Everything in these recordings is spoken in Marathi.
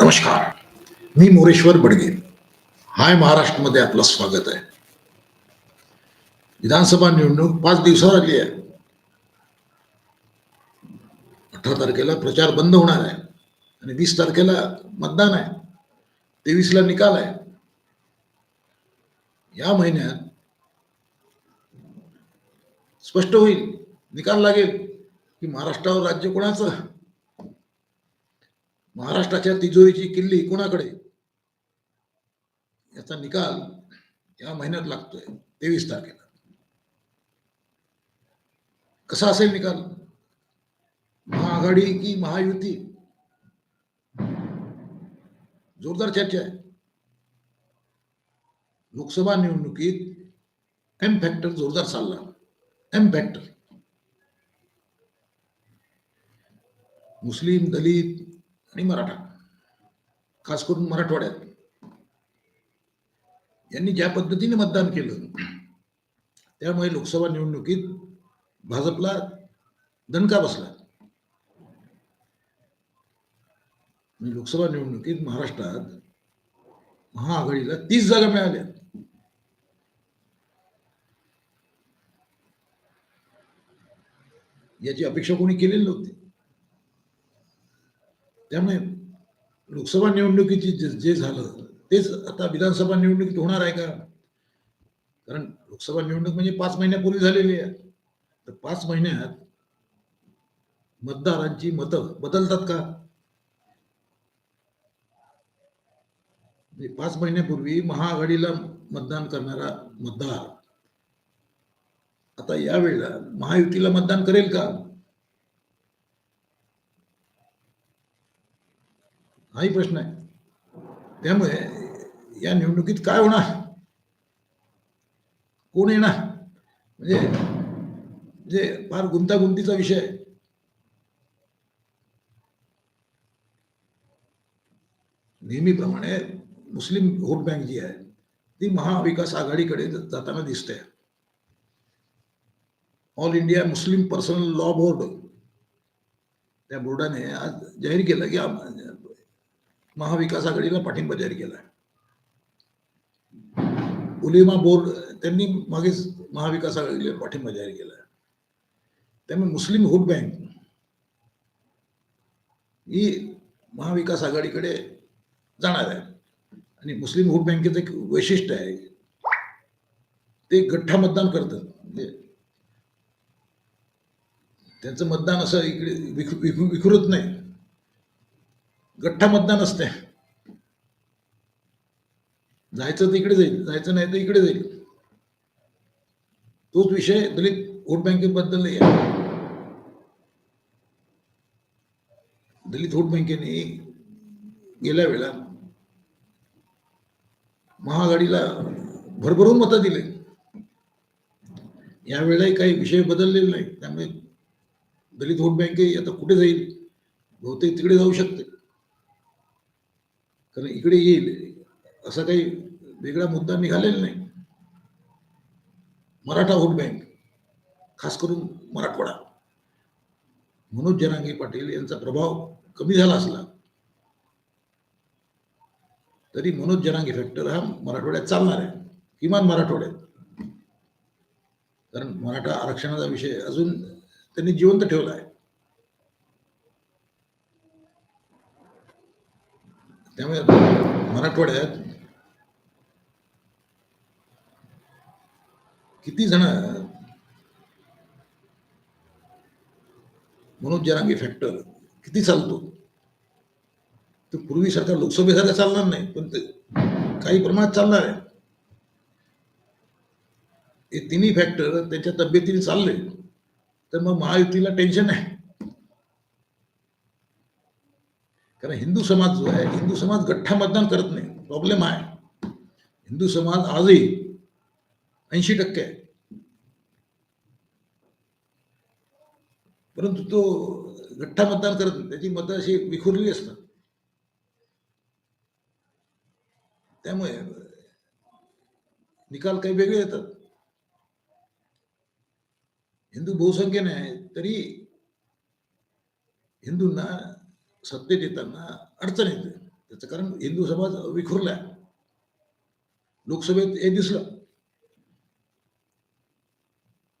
नमस्कार. मी मोरेश्वर बडगे. हाय महाराष्ट्रमध्ये आपलं स्वागत आहे. विधानसभा निवडणूक पाच दिवसावर आली आहे. अठरा तारखेला प्रचार बंद होणार आहे आणि वीस तारखेला मतदान आहे. तेवीसला निकाल आहे. या महिन्यात स्पष्ट होईल निकाल लागेल. की महाराष्ट्रावर राज्य कोणाचं? महाराष्ट्राच्या तिजोरीची किल्ली कोणाकडे? याचा निकाल या महिन्यात लागतोय तेवीस तारखेला. कसा असेल निकाल? महाआघाडी की महायुती? जोरदार चर्चा आहे. लोकसभा निवडणुकीत एम फॅक्टर जोरदार चालला. एम फॅक्टर मुस्लिम दलित आणि मराठा खास करून मराठवाड्यात. यांनी ज्या पद्धतीने मतदान केलं त्यामुळे लोकसभा निवडणुकीत भाजपला दणका बसला. लोकसभा निवडणुकीत महाराष्ट्रात महाआघाडीला तीस जागा मिळाल्या. याची अपेक्षा कोणी केलेली नव्हती. त्यामुळे लोकसभा निवडणुकीची जे जे झालं तेच आता विधानसभा निवडणुकीत होणार आहे का? कारण लोकसभा निवडणूक म्हणजे पाच महिन्यापूर्वी झालेली आहे. तर पाच महिन्यात मतदारांची मतं बदलतात का? म्हणजे पाच महिन्यापूर्वी महाआघाडीला मतदान करणारा मतदार आता यावेळेला महायुतीला मतदान करेल का? हाही प्रश्न आहे. त्यामुळे या निवडणुकीत काय होणार? कोण येणार? म्हणजे म्हणजे फार गुंतागुंतीचा विषय आहे. नेहमीप्रमाणे मुस्लिम व्होट बँक जी आहे ती महाविकास आघाडीकडे जाताना दिसते. All India Muslim personal law board. त्या बोर्डाने आज जाहीर केलं की महाविकास आघाडीला पाठिंबा जाहीर केला उलिमा बोर्ड त्यांनी मागेच महाविकास आघाडीला पाठिंबा जाहीर केला त्यामुळे मुस्लिम व्होट बँक ही महाविकास आघाडीकडे जाणार आहे. आणि मुस्लिम व्होट बँकेचं एक वैशिष्ट्य आहे. ते गठ्ठा मतदान करतात. म्हणजे त्यांचं मतदान असं इकडे विखु विखु विखुरत नाही. गठ्ठा मतदान असते जायचं तर इकडे जाईल जायचं नाही तर इकडे जाईल. तोच विषय दलित व्होट बँकेबद्दल आहे. दलित व्होट बँकेने गेल्या वेळा महाआघाडीला भरभरून मतं दिले. यावेळेलाही काही विषय बदललेले नाही त्यामुळे दलित व्होट बँके आता कुठे जाईल? बहुतेक तिकडे जाऊ शकते. कारण इकडे येईल. असा काही वेगळा मुद्दा निघालेला नाही. मराठा व्होट बँक खास करून मराठवाडा. मनोज जरांगे पाटील यांचा प्रभाव कमी झाला असला तरी मनोज जरांगे फॅक्टर हा मराठवाड्यात चालणार आहे. किमान मराठवाड्यात. कारण मराठा आरक्षणाचा विषय अजून त्यांनी जिवंत ठेवला आहे. त्यामुळे मराठवाड्यात किती जण मनोज जरांगे फॅक्टर किती चालतो? तो पूर्वीसारखा लोकसभेसारखा चालणार नाही पण ते काही प्रमाणात चालणार आहे. हे तिन्ही फॅक्टर त्यांच्या तब्येतीने चालले तर मग महायुतीला टेन्शन आहे. कारण हिंदू समाज जो आहे हिंदू समाज गठ्ठा मतदान करत नाही. प्रॉब्लेम आहे. हिंदू समाज आजही ऐंशी टक्के आहे. परंतु तो गठ्ठा मतदान करत नाही. त्याची मतं अशी विखुरली असतात. त्यामुळे निकाल काही वेगळे येतात. हिंदू बहुसंख्येने आहे तरी हिंदूंना सत्तेत येताना अडचण येते. त्याचं कारण हिंदू समाज विखुरला लोकसभेत हे दिसलं.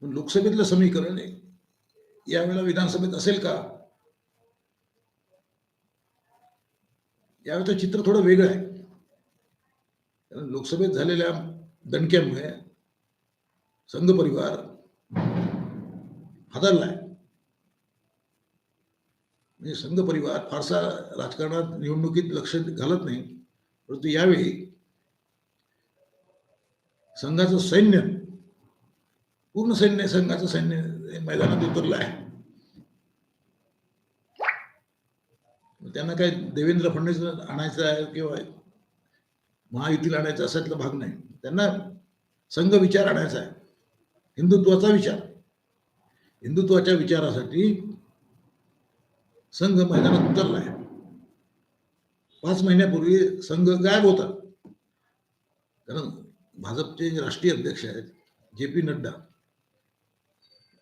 पण लोकसभेतलं समीकरण यावेळेला विधानसभेत असेल का? यावेळेचं चित्र थोडं वेगळं आहे. कारण लोकसभेत झालेल्या दणक्यामुळे संघ परिवार हादरलाय म्हणजे संघ परिवार फारसा राजकारणात निवडणुकीत लक्ष घालत नाही. परंतु यावेळी संघाचं सैन्य पूर्ण सैन्य संघाचं सैन्य मैदानात उतरलं आहे. त्यांना काय देवेंद्र फडणवीस आणायचं आहे किंवा महायुतीला आणायचं असातला भाग नाही. त्यांना संघ विचार आणायचा आहे. हिंदुत्वाचा विचार. हिंदुत्वाच्या विचारासाठी संघ मैदानात उतरला आहे पाच महिन्यापूर्वी संघ गायब होता. कारण भाजपचे राष्ट्रीय अध्यक्ष आहेत जे पी नड्डा.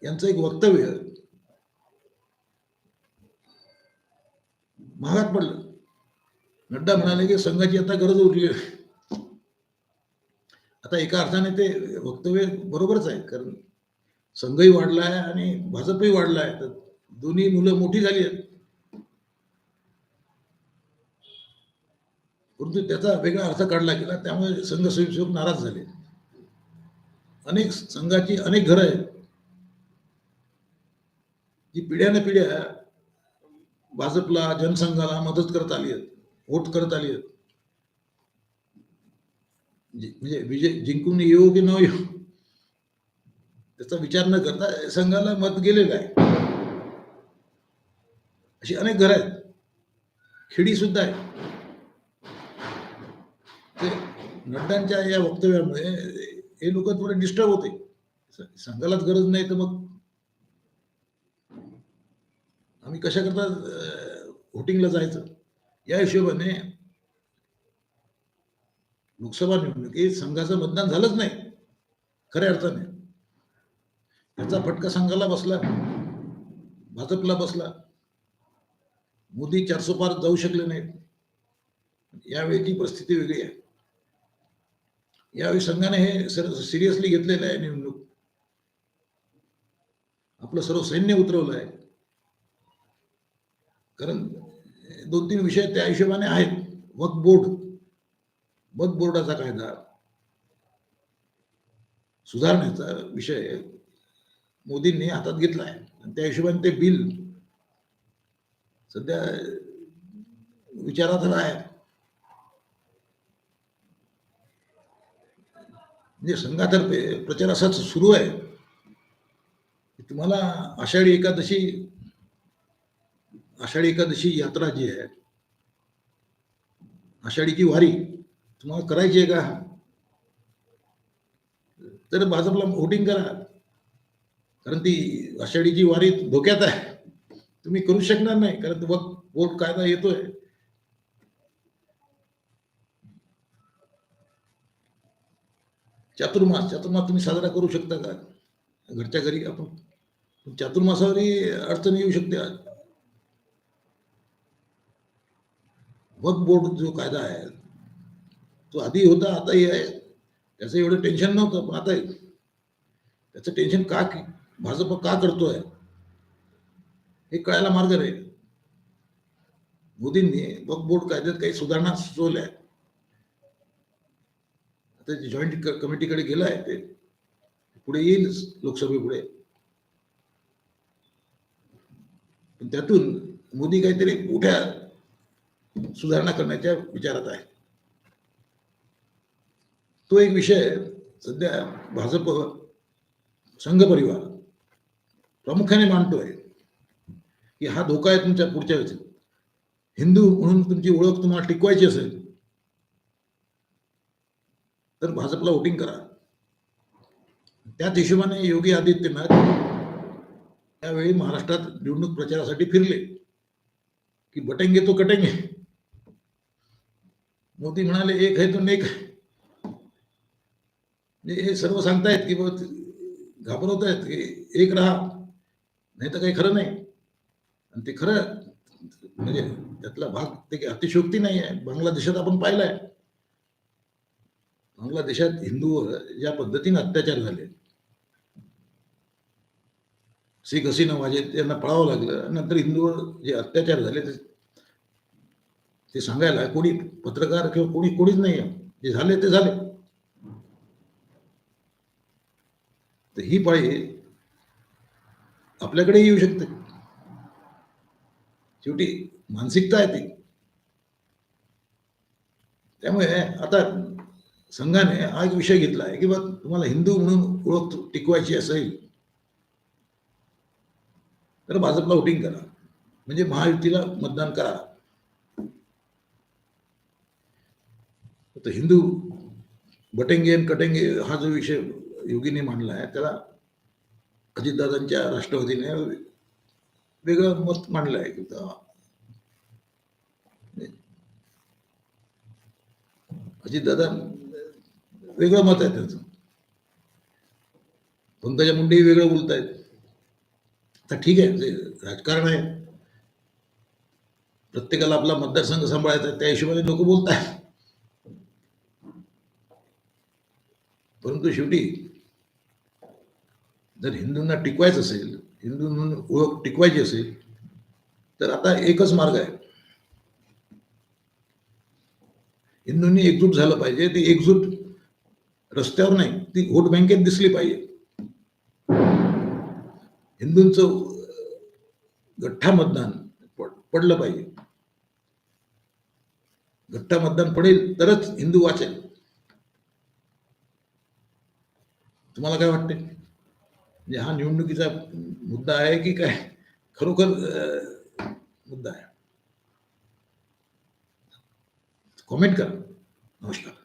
यांचं एक वक्तव्य महागात पडलं. नड्डा म्हणाले की संघाची आता गरज उरली आहे. आता एका अर्थाने ते वक्तव्य बरोबरच आहे. कारण संघही वाढला आहे आणि भाजपही वाढला आहे तर दोन्ही मुलं मोठी झाली आहेत. परंतु त्याचा वेगळा अर्थ काढला गेला त्यामुळे संघ स्वयंसेवक नाराज झाले. अनेक संघाची अनेक घरं आहेत. जी पिढ्याने पिढ्या भाजपला जनसंघाला मदत करत आली आहेत वोट करत आली आहेत. म्हणजे विजय जिंकून येऊ की न येऊ त्याचा विचार न करता संघाला मत गेलेलं आहे. अशी अनेक घरं आहेत. खेडी सुद्धा आहे नड्डांच्या या वक्तव्यामुळे हे लोक थोडे डिस्टर्ब होते. संघालाच गरज नाही तर मग आम्ही कशा करता व्होटिंगला जायचं? या हिशोबाने लोकसभा निवडणुकीत संघाचं मतदान झालंच नाही खऱ्या अर्थाने. त्याचा फटका संघाला बसला भाजपला बसला. मोदी चारसो पार जाऊ शकले नाहीत. यावेळीची परिस्थिती वेगळी आहे. यावेळी संघाने हे सिरियसली घेतलेलं आहे निवडणूक. आपलं सर्व सैन्य उतरवलं आहे. कारण दोन तीन विषय त्या हिशोबाने आहेत. वक बोर्ड. वक बोर्डाचा कायदा. सुधारण्याचा विषय मोदींनी हातात घेतला आहे. आणि त्या हिशोबाने ते बिल सध्या विचारात आहे. म्हणजे संघातर्फे प्रचार असाच सुरू आहे. तुम्हाला आषाढी एकादशी आषाढी एकादशी यात्रा जी आहे आषाढीची वारी तुम्हाला करायची आहे का? तर भाजपला व्होटिंग करा. कारण ती आषाढीची वारी धोक्यात आहे. तुम्ही करू शकणार नाही कारण वक- वोट कायदा येतोय. चातुर्मास चातुर्मास तुम्ही साजरा करू शकता का? घरच्या घरी आपण. पण चातुर्मासावरही अडचण येऊ शकते वक बोर्ड जो कायदा आहे तो आधी होता आताही आहे. त्याचं एवढं टेन्शन नव्हतं पण आता आहे. त्याचं टेन्शन का की- भाजप का करतोय? हे कळायला मार्ग नाही. मोदींनी वक बोर्ड कायद्यात काही सुधारणा सुचवल्या आहेत. आता जॉईंट कमिटीकडे गेलं आहे ते पुढे येईल लोकसभेपुढे. पण त्यातून मोदी काहीतरी मोठ्या सुधारणा करण्याच्या विचारात आहे. तो एक विषय सध्या भाजप संघ परिवार प्रामुख्याने मानतोय की हा धोका आहे तुमच्या पुढच्या वेळेस. हिंदू म्हणून तुमची ओळख तुम्हाला टिकवायची असेल तर भाजपला वोटिंग करा. त्याच हिशोबाने योगी आदित्यनाथ त्यावेळी महाराष्ट्रात निवडणूक प्रचारासाठी फिरले. की बटेंगे तो कटेंगे. मोदी म्हणाले एक है तो नेक है. म्हणजे हे सर्व सांगतायत की घाबरवत आहेत की एक राहा. नाही तर काही खरं नाही. आणि ते खरं म्हणजे त्यातला भाग ते काही अतिशयोक्ती नाही आहे. बांगलादेशात आपण पाहिलाय. बांगलादेशात हिंदूवर ज्या पद्धतीने अत्याचार झाले शेख हसीना वाजेद त्यांना पळावं लागलं नंतर हिंदूवर जे अत्याचार झाले ते ते सांगायला कोणी पत्रकार किंवा कोणी कोणीच नाही जे झाले ते झाले. तर ही पाळी आपल्याकडे येऊ शकते. शेवटी मानसिकता आहे ती. त्यामुळे आता संघाने हा एक विषय घेतला आहे की बा तुम्हाला हिंदू म्हणून ओळख टिकवायची असेल तर भाजपला वोटिंग करा. म्हणजे महायुतीला मतदान करा. तर हिंदू बटेंगे आणि कटेंगे हा जो विषय योगीने मांडला आहे त्याला अजितदादांच्या राष्ट्रवादीने वेगळं मत मांडलं आहे की अजितदादा वेगळं मत आहे त्याचं. पंकजा मुंडे वेगळं बोलतायत. तर ठीक आहे ते राजकारण आहे. प्रत्येकाला आपला मतदारसंघ सांभाळायचा त्या हिशोबाने लोक बोलत आहेत परंतु शेवटी जर हिंदूंना टिकवायचं असेल हिंदू म्हणून ओळख टिकवायची असेल तर आता एकच मार्ग आहे. हिंदूंनी एकजूट झालं पाहिजे ते एकजूट रस्त्यावर नाही ती व्होट बँकेत दिसली पाहिजे. हिंदूंचं गठ्ठा मतदान पड- पडलं पाहिजे. गठ्ठा मतदान पडेल तरच हिंदू वाचेल. तुम्हाला काय वाटते म्हणजे हा निवडणुकीचा मुद्दा आहे की काय? खरोखर अं, मुद्दा आहे. कॉमेंट करा. नमस्कार.